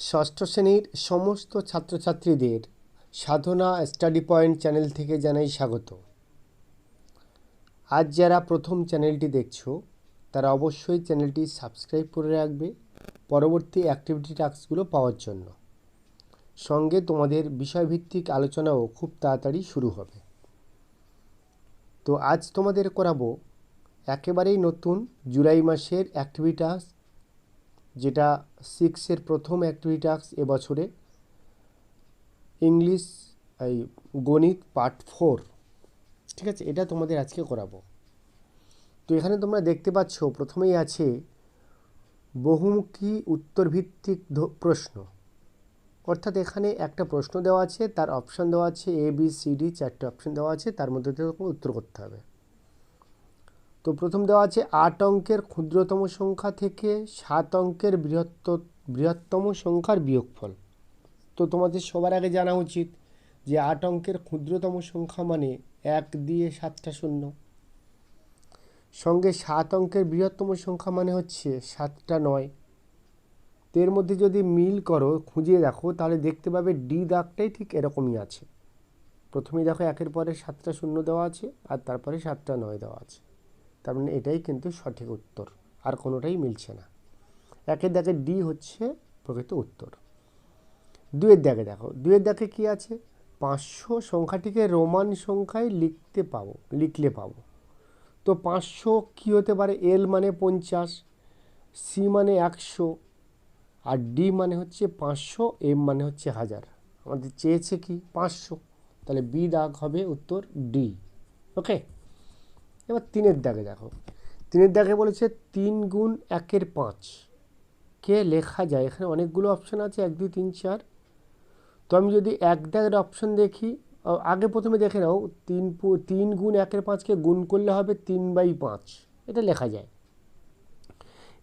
ষষ্ঠ শ্রেণির সমস্ত ছাত্রছাত্রীদের সাধনা স্টাডি পয়েন্ট চ্যানেল থেকে জানাই স্বাগত। আজ যারা প্রথম চ্যানেলটি দেখছ, তারা অবশ্যই চ্যানেলটি সাবস্ক্রাইব করে রাখবে পরবর্তী অ্যাক্টিভিটি টাস্কগুলো পাওয়ার জন্য। সঙ্গে তোমাদের বিষয়ভিত্তিক আলোচনাও খুব তাড়াতাড়ি শুরু হবে। তো আজ তোমাদের করাবো একেবারেই নতুন জুলাই মাসের অ্যাক্টিভিটাস যেটা সিক্সের প্রথম অ্যাক্টিভিটাস এবছরে। ইংলিশ এই গণিত পার্ট ফোর ঠিক আছে, এটা তোমাদের আজকে করাবো। তো এখানে তোমরা দেখতে পাচ্ছ, প্রথমেই আছে বহুমুখী উত্তরভিত্তিক প্রশ্ন। অর্থাৎ এখানে একটা প্রশ্ন দেওয়া আছে, তার অপশান দেওয়া আছে এ বি সি ডি চারটে অপশান দেওয়া আছে, তার মধ্যে থেকে উত্তর করতে হবে। তো প্রথম দেওয়া আছে আট অঙ্কের ক্ষুদ্রতম সংখ্যা থেকে সাত অঙ্কের বৃহত্ত, বৃহত্তম সংখ্যার বিয়োগফল। তো তোমাদের সবার আগে জানা উচিত যে আট অঙ্কের ক্ষুদ্রতম সংখ্যা মানে এক দিয়ে সাতটা শূন্য। সঙ্গে সাত অঙ্কের বৃহত্তম সংখ্যা মানে হচ্ছে সাতটা নয়। তো এর মধ্যে যদি মিল করো খুঁজে দেখো, তাহলে দেখতে পাবে ডি দাগটাই ঠিক এরকমই আছে। প্রথমেই দেখো একের পরে সাতটা শূন্য দেওয়া আছে আর তারপরে সাতটা নয় দেওয়া আছে। তার মানে এটাই কিন্তু সঠিক উত্তর। আর কোনোটাই মিলছে না। একের দাগে ডি হচ্ছে প্রকৃত উত্তর। দুয়ের দাগে দেখো। দুয়ের দাগে কি আছে? পাঁচশো সংখ্যাটিকে রোমান সংখ্যায় লিখতে পাবো, লিখলে পাবো। তো পাঁচশো কী হতে পারে? এল মানে পঞ্চাশ, সি মানে একশো, আর ডি মানে হচ্ছে পাঁচশো, এম মানে হচ্ছে হাজার। আমাদের চেয়েছে কি? পাঁচশো। তাহলে বি দাগ হবে উত্তর ডি। ওকে? এবার তিনের দাগে দেখো। তিনের দাগে বলেছে তিন গুণ একের পাঁচ। কে লেখা যায়? এখানে অনেকগুলো অপশান আছে, এক, দুই, তিন, চার। তো আমি যদি এক দাগের অপশান দেখি আগে প্রথমে দেখে নাও, তিন তিন গুণ একের পাঁচকে গুণ করলে হবে তিন বাই পাঁচ। এটা লেখা যায়।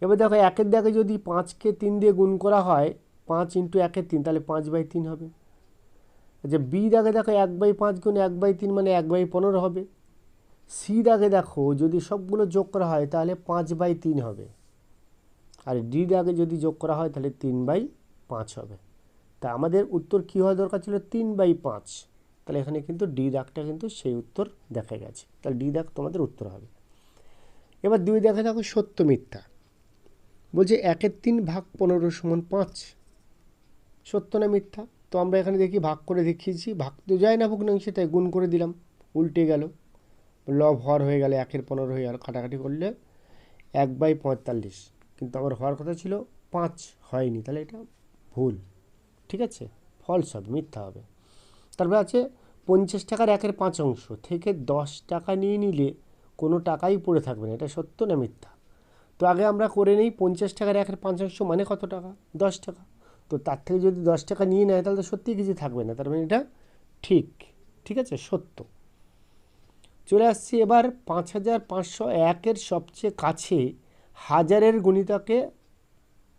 এবার দেখো, একের দাগে যদি পাঁচকে তিন দিয়ে গুণ করা হয়, পাঁচ ইন্টু একের তিন, তাহলে পাঁচ বাই তিন হবে। আচ্ছা বি দাগে দেখো, এক বাই পাঁচ গুণ এক বাই তিন মানে এক বাই পনেরো হবে। সি দাগে দেখো, যদি সবগুলো যোগ করা হয়, তাহলে পাঁচ বাই তিন হবে। আর ডি দাগে যদি যোগ করা হয়, তাহলে তিন বাই পাঁচ হবে। তা আমাদের উত্তর কী হওয়া দরকার ছিল? তিন বাই পাঁচ। তাহলে এখানে কিন্তু ডি দাগটা কিন্তু সেই উত্তর দেখা গেছে। তাহলে ডি দাগ তোমাদের উত্তর হবে। এবার দুই দেখে দেখো সত্য মিথ্যা। বলছে একের তিন ভাগ পনেরো সমান পাঁচ। সত্য না মিথ্যা? তো আমরা এখানে দেখি, ভাগ করে দেখিয়েছি। ভাগ তো যায় না ভগ্নাংশে, তাই গুণ করে দিলাম। উল্টে গেল। লব হর হয়ে গেলে একের পনেরো হয়ে গেল কাটাকাটি করলে এক বাই পঁয়তাল্লিশ। কিন্তু আমার হওয়ার কথা ছিল পাঁচ হয়নি, তাহলে এটা ভুল। ঠিক আছে? ফলস হবে, মিথ্যা হবে। তারপরে আছে পঞ্চাশ টাকার একের পাঁচ অংশ, থেকে দশ টাকা নিয়ে নিলে কোনো টাকাই পড়ে থাকবে না, এটা সত্য না মিথ্যা? তো আগে আমরা করে নিই পঞ্চাশ টাকার একের পাঁচ অংশ মানে কত টাকা? দশ টাকা। তো তার থেকে যদি দশ টাকা নিয়ে নেয়, তাহলে তো সত্যিই কিছু থাকবে না, তার মানে এটা ঠিক। ঠিক আছে? সত্য। চলে আসছি এবার পাঁচ হাজার পাঁচশো একের সবচেয়ে কাছে। হাজারের গণিতাকে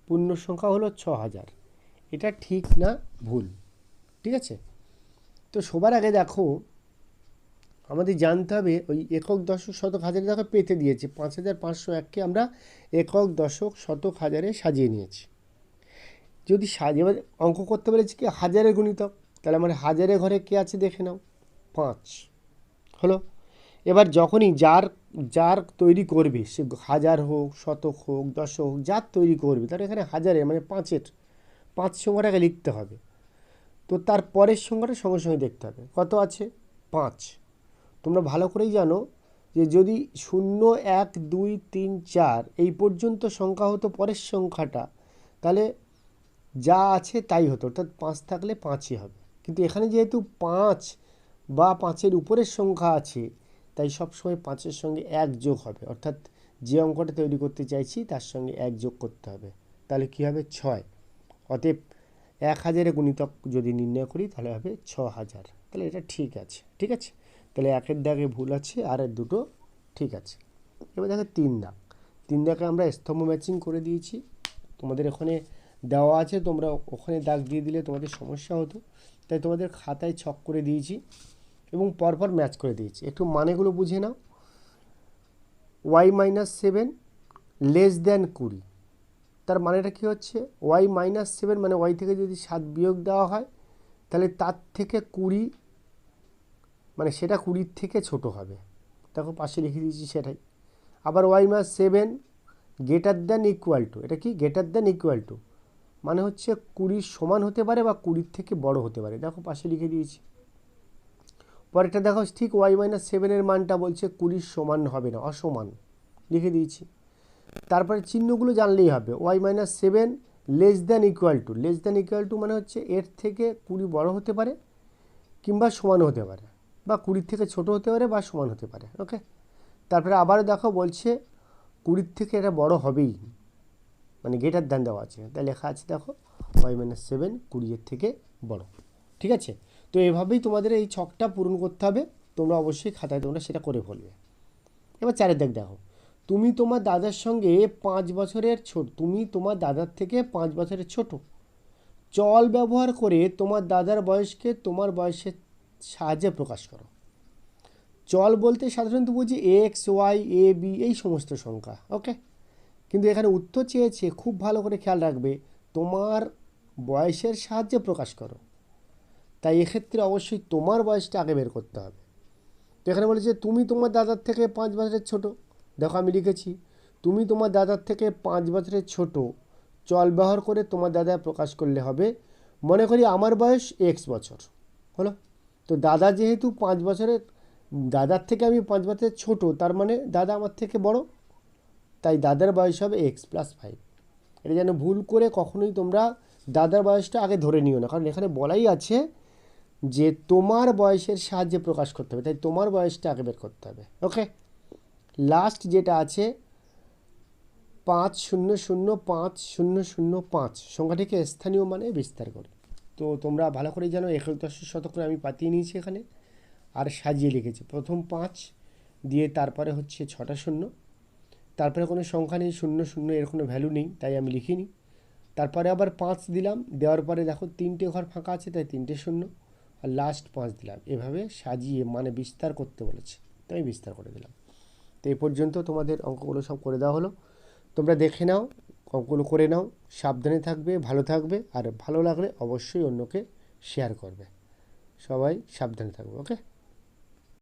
পূর্ণ সংখ্যা হলো ছ হাজার এটা ঠিক না ভুল, ঠিক আছে? তো সবার আগে দেখো, আমাদের জানতে হবে ওই একক দশক শতক হাজারে দেখো পেতে দিয়েছে। পাঁচ হাজার পাঁচশো এককে আমরা একক দশক শতক হাজারে সাজিয়ে নিয়েছি। যদি সাজিয়ে অঙ্ক করতে পেরেছি কি? হাজারের গুণিতক। তাহলে আমার হাজারের ঘরে কে আছে দেখে নাও। পাঁচ। হলো এবার যখনই যার যার তৈরি করবে, সে হাজার হোক, শতক হোক, দশক হোক, যার তৈরি করবে, তার এখানে হাজারে মানে পাঁচের, পাঁচ সংখ্যাটাকে লিখতে হবে। তো তার পরের সংখ্যাটা সঙ্গে সঙ্গে দেখতে হবে। কত আছে? পাঁচ। তোমরা ভালো করেই জানো যে যদি শূন্য, এক, দুই, তিন, চার, এই পর্যন্ত সংখ্যা হতো পরের সংখ্যাটা, তাহলে যা আছে তাই হতো, অর্থাৎ পাঁচ থাকলে পাঁচই হবে। কিন্তু এখানে যেহেতু পাঁচ বা পাঁচের উপরের সংখ্যা আছে তাই সবসময় পাঁচের সঙ্গে এক যোগ হবে। অর্থাৎ যে অঙ্কটা তৈরি করতে চাইছি, তার সঙ্গে এক যোগ করতে হবে। তাহলে কী হবে? ছয়। অতএব এক হাজারে গুণিতক যদি নির্ণয় করি, তাহলে হবে ছ হাজার তাহলে এটা ঠিক আছে। ঠিক আছে? তাহলে একের দাগে ভুল আছে, আর এর দুটো ঠিক আছে। এবার দেখো তিন দাগ। তিন দাগে আমরা স্তম্ভ ম্যাচিং করে দিয়েছি। তোমাদের ওখানে দেওয়া আছে, তোমরা ওখানে দাগ দিয়ে দিলে তোমাদের সমস্যা হতো। তাই তোমাদের খাতায় ছক করে দিয়েছি। এবং পরপর ম্যাচ করে দিয়েছি। একটু মানেগুলো বুঝে নাও। Y minus seven less than কুড়ি। তার মানেটা কী হচ্ছে? ওয়াই মাইনাস সেভেন মানে ওয়াই থেকে যদি সাত বিয়োগ দেওয়া হয়, তাহলে তার থেকে কুড়ি মানে সেটা কুড়ির থেকে ছোট হবে। দেখো পাশে লিখে দিয়েছি সেটাই। আবার Y minus seven greater than equal to এটা কি? গ্রেটার দ্যান ইকুয়াল টু মানে হচ্ছে কুড়ির সমান হতে পারে বা কুড়ির থেকে বড় হতে পারে। দেখো পাশে লিখে দিয়েছি। পরেরটা দেখো, ঠিক ওয়াই মাইনাস সেভেনের মানটা বলছে কুড়ির সমান হবে না, অসমান। লিখে দিয়েছি। তারপরে চিহ্নগুলো জানলেই হবে Y minus seven less than equal to less than equal to মানে হচ্ছে এর থেকে কুড়ি বড় হতে পারে কিংবা সমান হতে পারে, বা কুড়ির থেকে ছোট হতে পারে বা সমান হতে পারে ওকে তারপরে আবার দেখো, বলছে কুড়ির থেকে এটা বড় হবেই মানে গেটার দান দেওয়া আছে। তাই লেখা আছে দেখো ওয়াই মাইনাস সেভেন কুড়িয়ের থেকে বড়, ঠিক আছে? তো এভাবেই তোমাদের এই ছকটা পূরণ করতে হবে। তোমরা অবশ্যই খাতায় তোমরা সেটা করে ফেলবে। এবার চারের দিক দেখো। তুমি তোমার দাদার সঙ্গে পাঁচ বছরের ছোট তুমি তোমার দাদার থেকে পাঁচ বছরের ছোট। চল ব্যবহার করে তোমার দাদার বয়সকে তোমার বয়সের সাহায্যে প্রকাশ করো। চল বলতে সাধারণত বুঝি এক্স ওয়াই এ বি এই সমস্ত সংখ্যা ওকে কিন্তু এখানে উত্তর চেয়েছে, খুব ভালো করে খেয়াল রাখবে, তোমার বয়সের সাহায্যে প্রকাশ করো। তাই এক্ষেত্রে অবশ্যই তোমার বয়সটা আগে বের করতে হবে। তো এখানে বলেছে তুমি তোমার দাদার থেকে পাঁচ বছরের ছোট। দেখো, আমি লিখেছি, তুমি তোমার দাদার থেকে পাঁচ বছরের ছোট। চল ব্যবহার করে তোমার দাদা প্রকাশ করলে হবে। মনে করি আমার বয়স এক্স বছর, হলো? তো দাদা যেহেতু পাঁচ বছরের, দাদার থেকে আমি পাঁচ বছরের ছোট, তার মানে দাদা আমার থেকে বড়। তাই দাদার বয়স হবে এক্স প্লাস ফাইভ এটা যেন ভুল করে কখনোই তোমরা দাদার বয়সটা আগে ধরে নিও না, কারণ এখানে বলাই আছে যে তোমার বয়সের সাহায্যে প্রকাশ করতে হবে, তাই তোমার বয়সটা আগে বের করতে হবে ওকে লাস্ট যেটা আছে, পাঁচ শূন্য শূন্য পাঁচ শূন্য শূন্য পাঁচ, সংখ্যাটিকে স্থানীয় মানে বিস্তার করে। তো তোমরা ভালো করে জানো, একাদশ শতক করে আমি পাতিয়ে নিয়েছি এখানে, আর সাজিয়ে লিখেছি। প্রথম পাঁচ দিয়ে তারপরে হচ্ছে ছটা শূন্য, তারপরে কোনো সংখ্যা নেই, শূন্য শূন্য, এর কোনো ভ্যালু নেই, তাই আমি লিখিনি। তারপরে আবার পাঁচ দিলাম, দেওয়ার পরে দেখো তিনটে ঘর ফাঁকা আছে, তাই তিনটে শূন্য। আর লাস্ট পাঁচ দিলাম। এভাবে সাজিয়ে মানে বিস্তার করতে বলেছে। তো আমি বিস্তার করে দিলাম। তো এই পর্যন্ত তোমাদের অঙ্কগুলো সব করে দেওয়া হলো। তোমরা দেখে নাও, অঙ্কগুলো করে নাও, সাবধানে থাকবে, ভালো থাকবে, আর ভালো লাগলে অবশ্যই অন্যকে শেয়ার করবে। সবাই সাবধানে থাকবে ওকে